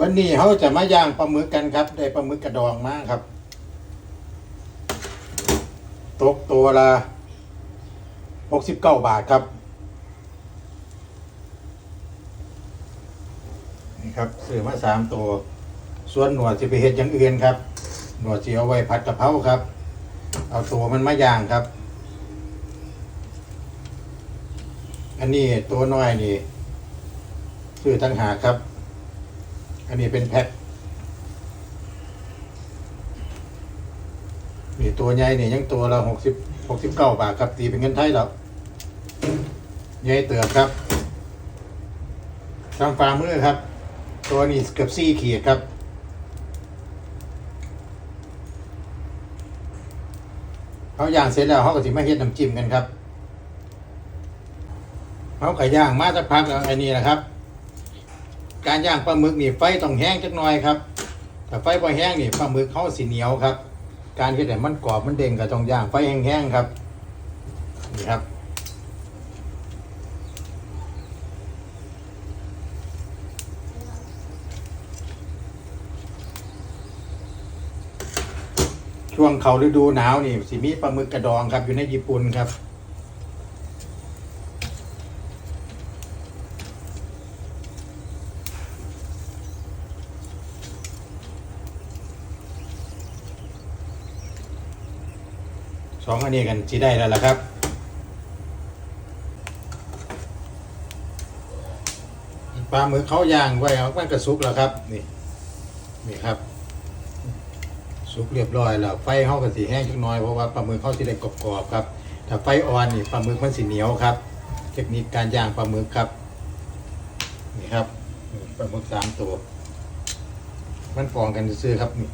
วันนี้เขาจะมาย่างปลาหมึกกันครับ ได้ปลาหมึกกระดองมาครับ ตกตัวละหกสิบเก้าบาทครับ นี่ครับซื้อมาสามตัว ส่วนหนวดจะไปเห็ดอย่างอื่นครับ หนวดจะเอาไว้ผัดกะเพราครับ เอาตัวมันมาย่างครับ อันนี้ตัวน้อยนี่ซื้อตั้งหาครับ อันนี้เป็นแพ็คนี่ตัวใหญ่เนี่ยยังตัวละหกสิบหกสิบเก้าบาทครับตีเป็นเงินไทยแล้วใหญ่เติบครับทางฝ่ามือครับ ตัวนี้เกือบสี่ขีดครับเขาย่างเสร็จแล้วเขาก็สิมาเฮ็ดน้ำจิ้มกันครับเขาไก็ย่างมาสักพักแล้วไอ้นี่นะครับ การย่างปลาหมึกนี่ไฟต้องแห้งจักหน่อยครับถ้าไฟพอแห้งนี่ปลาหมึกเขาสีเหนียวครับ การที่แต่มันกรอบมันเด้งก็ต้องย่างไฟแห้งๆครับนี่ครับช่วงเขาฤดูหนาวนี่สิมีปลาหมึกกระดองครับอยู่ในญี่ปุ่นครับ สองอันนี้กันจีได้แล้วล่ะครับปลาหมึกเขาย่างไว้เอามันกระสุกแล้วครับ นี่นี่ครับ สุกเรียบร้อยแล้วไฟเขาก็สีแห้งจักน้อยเพราะว่าปลาหมึกเขาสิได้กรอบๆครับถ้าไฟอ่อนนี่ปลาหมึกมันสีเหนียวครับ เทคนิคการย่างปลาหมึกครับนี่ครับปลาหมึกสามตัว มันฟองกันซื้อครับนี่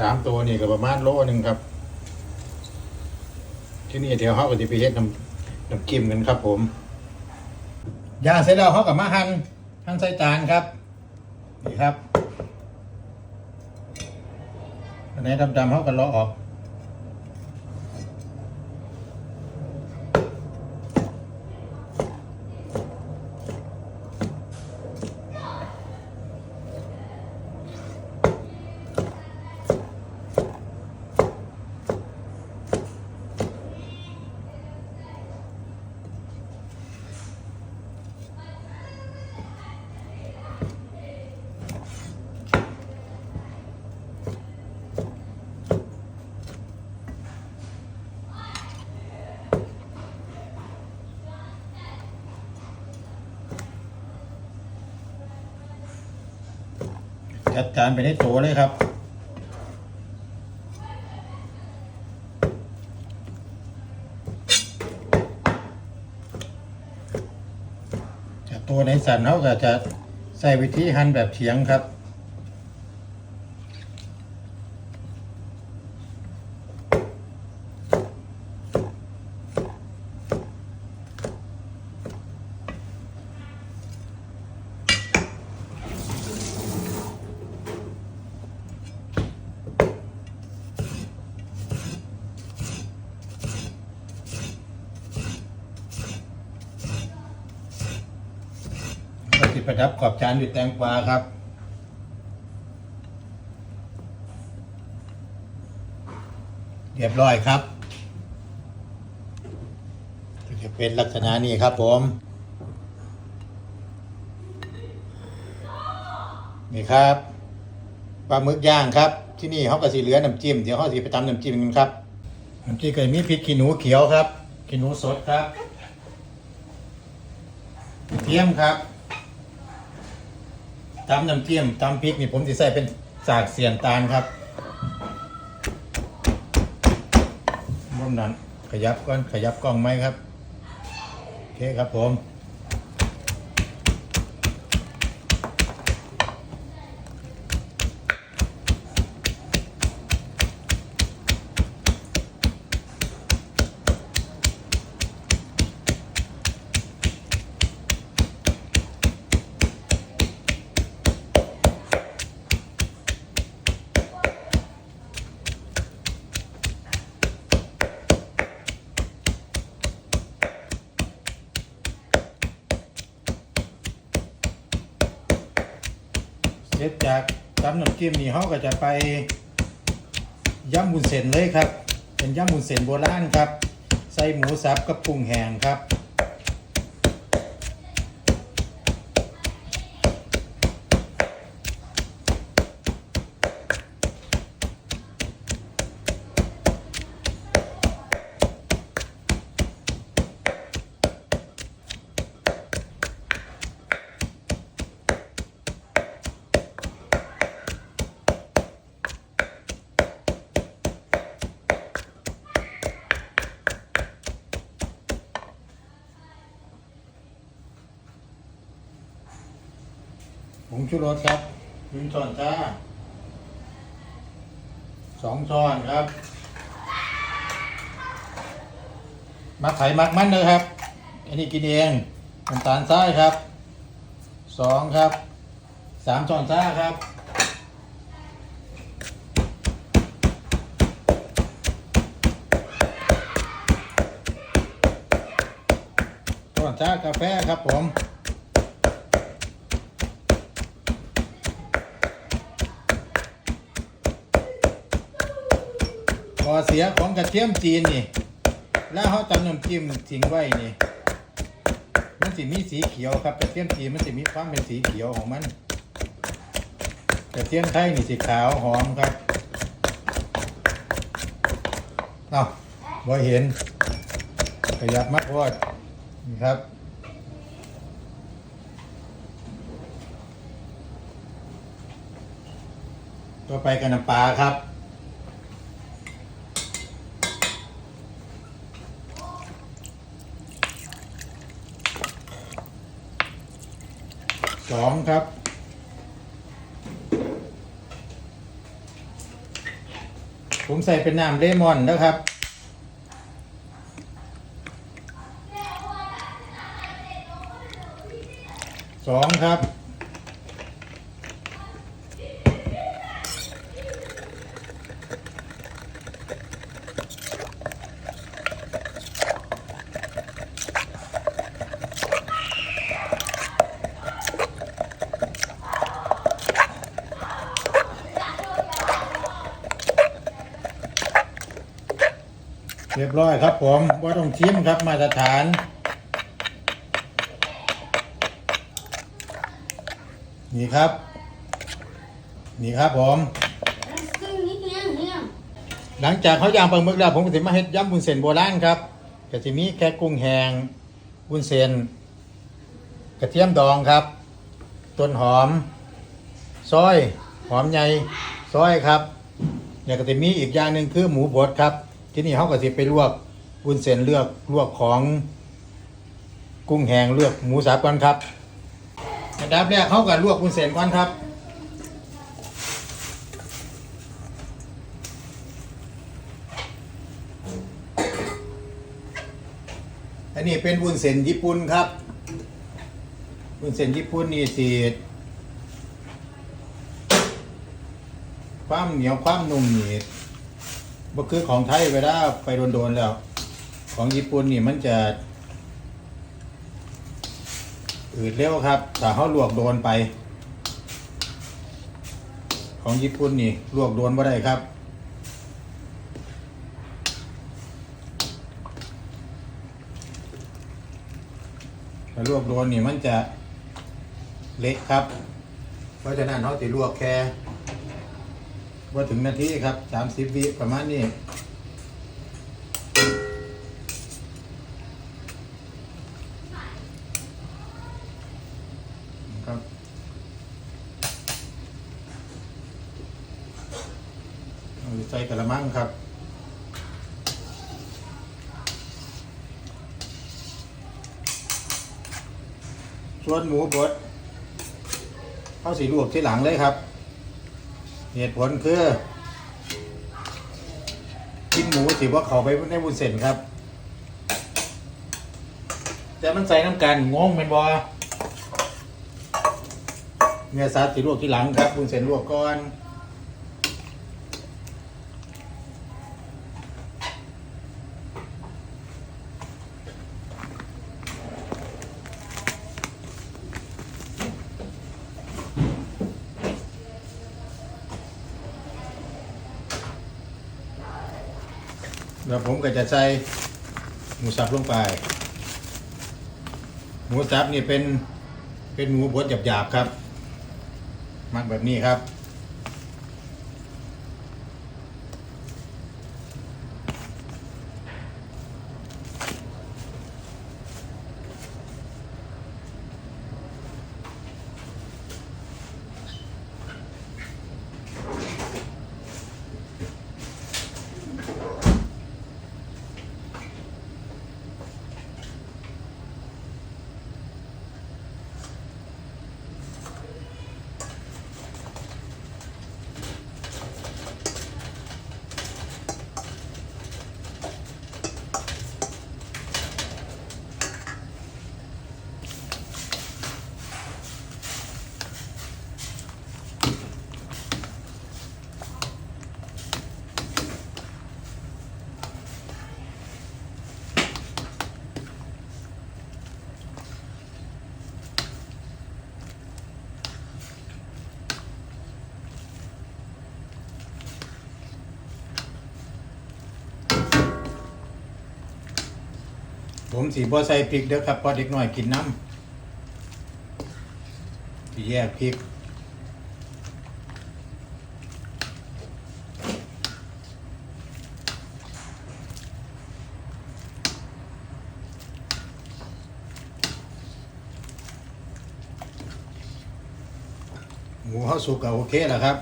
สามตัวนี่ก็ประมาณโลหนึ่งครับ ที่นี่เดี๋ยวเขาก็จะไปเฮ็ดน้ำน้ำกิมกันครับ ผมย่างเสร็จแล้วเขากับมาหั่นหั่นใส่จานครับนี่ครับอันไหนี้ดำๆเขาก็เลาะออก จัดการไปในโถเลยครับตัวในสันเขาก็จะใส่วิธีหั่นแบบเฉียงครับ ก็ติดประดับขอบจานด้วยแตงกวาครับ เรียบร้อยครับจะเป็นลักษณะนี้ครับผมนี่ครับปลาหมึกย่างครับ ที่นี่เขาก็สีเหลือน้ำจิ้มเดี๋ยวเขาสีไปตำน้ำจิ้มกันครับน้ำจิ้มก็มีพริกขี้หนูเขียวครับขี้หนูสดครับเทียมครับ ตำน้ำจิ้มตำพริกนี่ผมจะใส่เป็นสากเสียนตาลครับร่วมนั้นขยับก้อนขยับกล้องไหมครับ โอเคครับผมำน้ำจิ้มนี่เขาก็จะไปย่ำบุญเส้นเลยครับ เป็นย่ำบุญเส้นโบราณครับ ใส่หมูสับกับปรุงแห้งครับ งชูรสครับหนึ่งช้อนชาสองช้อนครับ มักไข่มักมันเลยครับ อันนี้กินเองน้ำตาลทรายครับสองครับสามช้อนชาครับช้อนชากาแฟครับผม อเสียของกระเทียมจีนนี่ แล้วเขาตำน้ำจิ้มทิ้งไว้นี่มันสิมีสีเขียวครับกระเทียมจีนมันสิมีความเป็นสีเขียวของมันกระเทียมไทยนี่สีขาวหอมครับเอ้าบ่เห็นขยับมากพอดนี่ครับต่อไปกันน้ำปลาครับ สองครับผมใส่เป็นน้ำเลมอนนะครับ สองครับ ครับผมว่าต้องชิมครับมาตรฐานนี่ครับ นี่ครับผมซึ่งนิดเนี้ยเนี่ยหลังจากเขาย่างปลาหมึกแล้วผมก็จะมาเฮ็ดยำบุญเส้นโบราณครับก็จะมีแค่กุ้งแห้งบุญเส้นกระเทียมดองครับ ต้นหอม ซอย หอมใหญ่ซอยครับเนี่ยก็จะมีอีกอย่างหนึ่งคือหมูบดครับ ที่นี่เขาก็จะไปลวก บุญเส้นเลือกลวกของกุ้งแห้งเลือกหมูสับก่อนครับอันดับแรกเขาก็ลวกบุญเส้นก่อนครับอันนี้เป็นวุ้นเส้นญี่ปุ่นครับวุ้นเส้นญี่ปุ่นนี่สีความเหนียวความนุ่มนี่บ่คือของไทยเวลาไปโดนๆแล้ว ของญี่ปุ่นนี่มันจะอืดเร็วครับถ้าเขาลวกโดนไป ของญี่ปุ่นนี่ลวกโดนบ่ได้ครับ ถ้าลวกโดนนี่มันจะเละครับ เพราะฉะนั้นเขาจะลวกแค่ว่าถึงนาทีครับสามสิบวิประมาณนี้ ครับเอาใส่กระมังครับส่วนหมูบดเข้าสีลวกที่หลังเลยครับ เหตุผลคือกินหมูสิว่าเขาไปในบุญเส้นครับ แต่มันใส่น้ำกันงงเป็นบอ เนื้อซัตว์ที่ลวกที่หลังครับคุณเส้นลวกก่อนแล้วผมก็จะใส่หมูสับลงไป หมูสับนี่เป็นเป็นหมูบดหยาบๆครับ มักแบบนี้ครับ ผมสีบัวใส่พริกเด้อครับพอเด็กหน้อยกินน้ำสีแยกพริกหมูเขาสุกก็โอเคแล้วครับ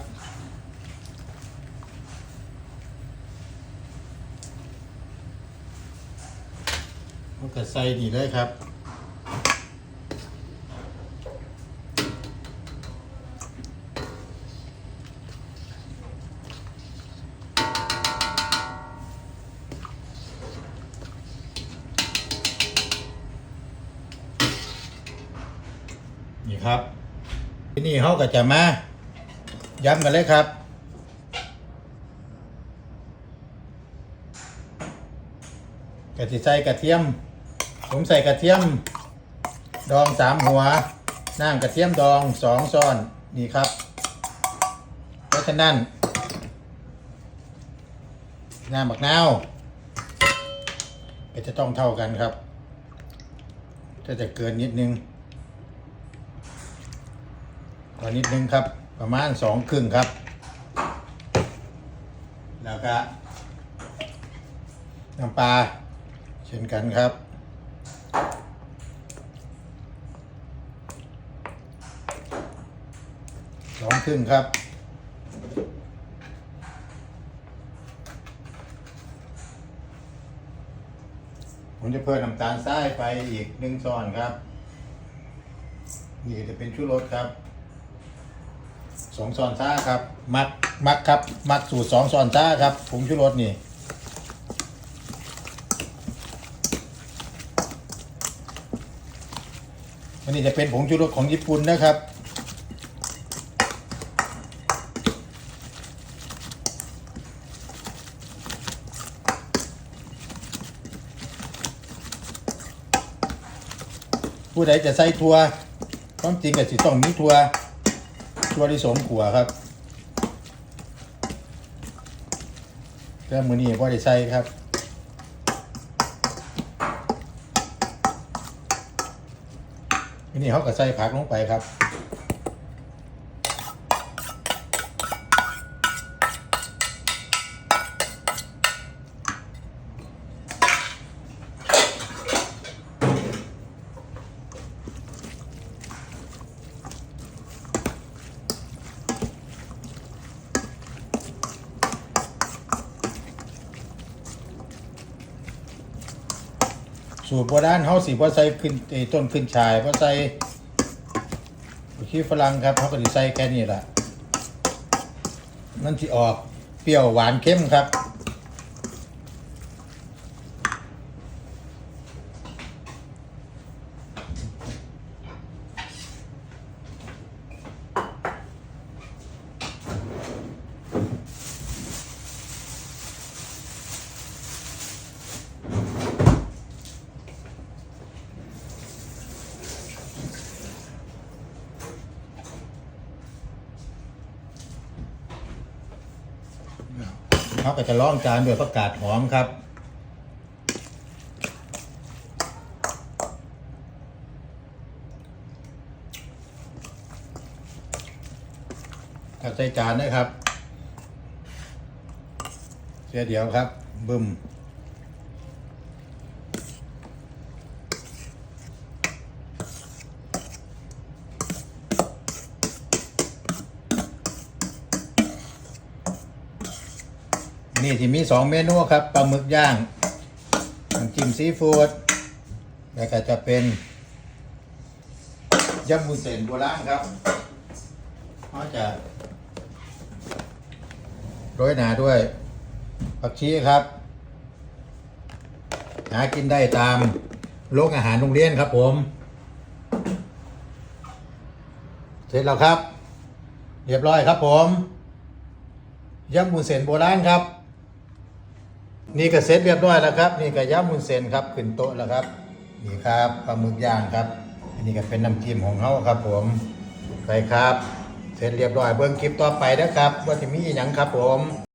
มันก็ใส่นี่เลยครับนี่ครับที่นี่เขาก็จะมาย้ำกันเลยครับกะทิใส่กระเทียม ผมใส่กระเทียมดองสามหัวน้ำกระเทียมดองสองช้อนนี่ครับ เพราะฉะนั้นน้ำบักนาวก็จะต้องเท่ากันครับถ้าจะเกินนิดนึงก็นิดนึงครับ ประมาณสองครึ่งครับ แล้วก็น้ำปลาเช่นกันครับ สองครึ่งครับ ผมจะเพิ่มน้ำตาลทรายไปอีกหนึ่งช้อนครับ นี่จะเป็นชูรสครับสองช้อนซ่าครับ มักมักครับมักสูตรสองช้อนซ่าครับผงชูรสนี่อันนี้จะเป็นผงชูรสของญี่ปุ่นนะครับ ผู้ใดจะใส่ทัวต้องจริงก็สิต้องมีทัวทัวที่สมขัวครับเริ่มือนี้ว่าได้ใส่ครับนี้เขาก็ใส่ผักลงไปครับ สูตรโบราณเขาสิว่าใส่ขึ้นไอ้ต้นขึ้นชายว่าใส่ขี้ฝรั่งครับเขาก็จะใส่แค่นี้ล่ะมันที่ออกเปรี้ยวหวานเข้มครับ เขาก็จะล่องจานด้วยประกาศหอมครับกระใส่จานนะครับ เสียเดียวครับบึ้ม ที่มีสองเมนูครับปลาหมึกย่างน้ำจิ้มซีฟู้ดแล้วก็จะเป็นยำมุนเสนโบราณครับเขาจะโรยหนาด้วยผักชีครับ หากินได้ตามโรงอาหารโรงเรียนครับผม เสร็จแล้วครับ เรียบร้อยครับผมยำมุนเสนโบราณครับ นี่ก็เสร็จเรียบร้อยแล้วครับ นี่ก็ยำมุนเซนครับขึ้นโต๊ะแล้วครับ นี่ครับปลาหมึกย่างครับ อันนี้ก็เป็นน้ำจิ้มของเขาครับ ผมไปครับ เสร็จเรียบร้อยเบิ้งคลิปต่อไปนะครับ ว่าจะมีอหย่างครับผม